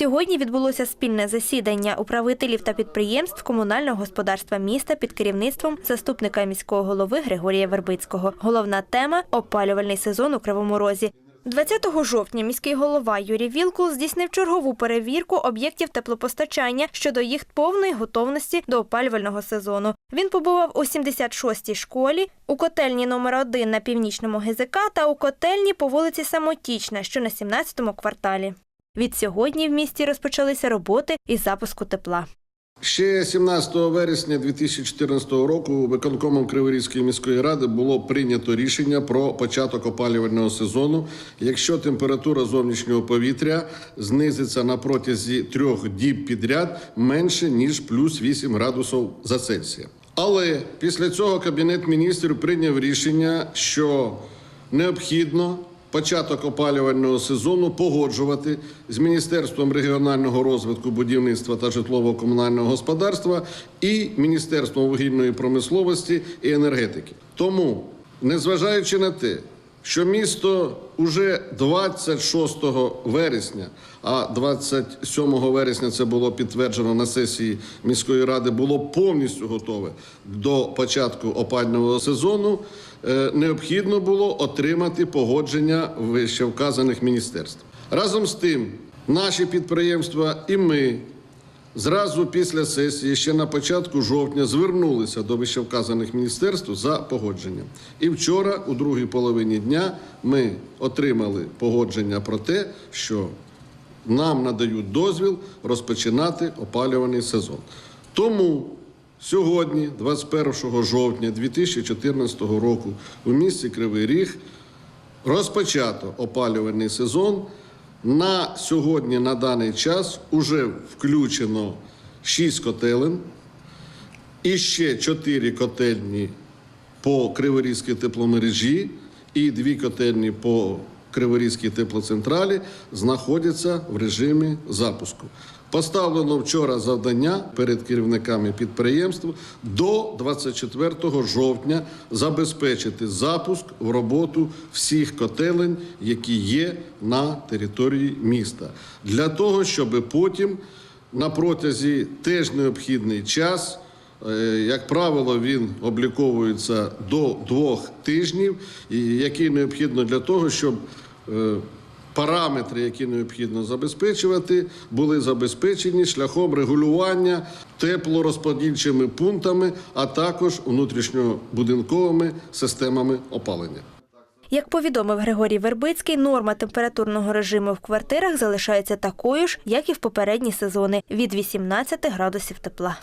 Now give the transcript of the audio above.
Сьогодні відбулося спільне засідання управителів та підприємств комунального господарства міста під керівництвом заступника міського голови Григорія Вербицького. Головна тема опалювальний сезон у Кривому Розі. 20 жовтня міський голова Юрій Вілкул здійснив чергову перевірку об'єктів теплопостачання щодо їх повної готовності до опалювального сезону. Він побував у 76-й школі, у котельні номер 1 на північному ГЗК та у котельні по вулиці Самотічна, що на 17-му кварталі. Від сьогодні в місті розпочалися роботи із запуску тепла. Ще 17 вересня 2014 року виконкомом Криворізької міської ради було прийнято рішення про початок опалювального сезону, якщо температура зовнішнього повітря знизиться на протязі трьох діб підряд менше ніж плюс 8 градусів за Цельсія. Але після цього кабінет міністрів прийняв рішення, що необхідно початок опалювального сезону погоджувати з Міністерством регіонального розвитку, будівництва та житлово-комунального господарства і Міністерством вугільної промисловості і енергетики. Тому, незважаючи на те, що місто уже 26 вересня, а 27 вересня це було підтверджено на сесії міської ради, було повністю готове до початку опального сезону. е, Необхідно було отримати погодження вищевказаних міністерств. Разом з тим, наші підприємства і ми Зразу після сесії, ще на початку жовтня, звернулися до вищевказаних міністерств за погодженням. І вчора, у другій половині дня, ми отримали погодження про те, що нам надають дозвіл розпочинати опалювальний сезон. Тому сьогодні, 21 жовтня 2014 року, у місті Кривий Ріг розпочато опалювальний сезон. На сьогодні, на даний час, уже включено 6 котелень. І ще 4 котельні по Криворізькій тепломережі і 2 котельні по Криворізькій теплоцентралі знаходяться в режимі запуску. Поставлено вчора завдання перед керівниками підприємств до 24 жовтня забезпечити запуск в роботу всіх котелень, які є на території міста, для того, щоб потім на протязі теж необхідний час. Е, Як правило, він обліковується до двох тижнів, який необхідно для того, щоб е, параметри, які необхідно забезпечувати, були забезпечені шляхом регулювання теплорозподільчими пунктами, а також внутрішньобудинковими системами опалення. Як повідомив Григорій Вербицький, норма температурного режиму в квартирах залишається такою ж, як і в попередні сезони від 18 градусів тепла.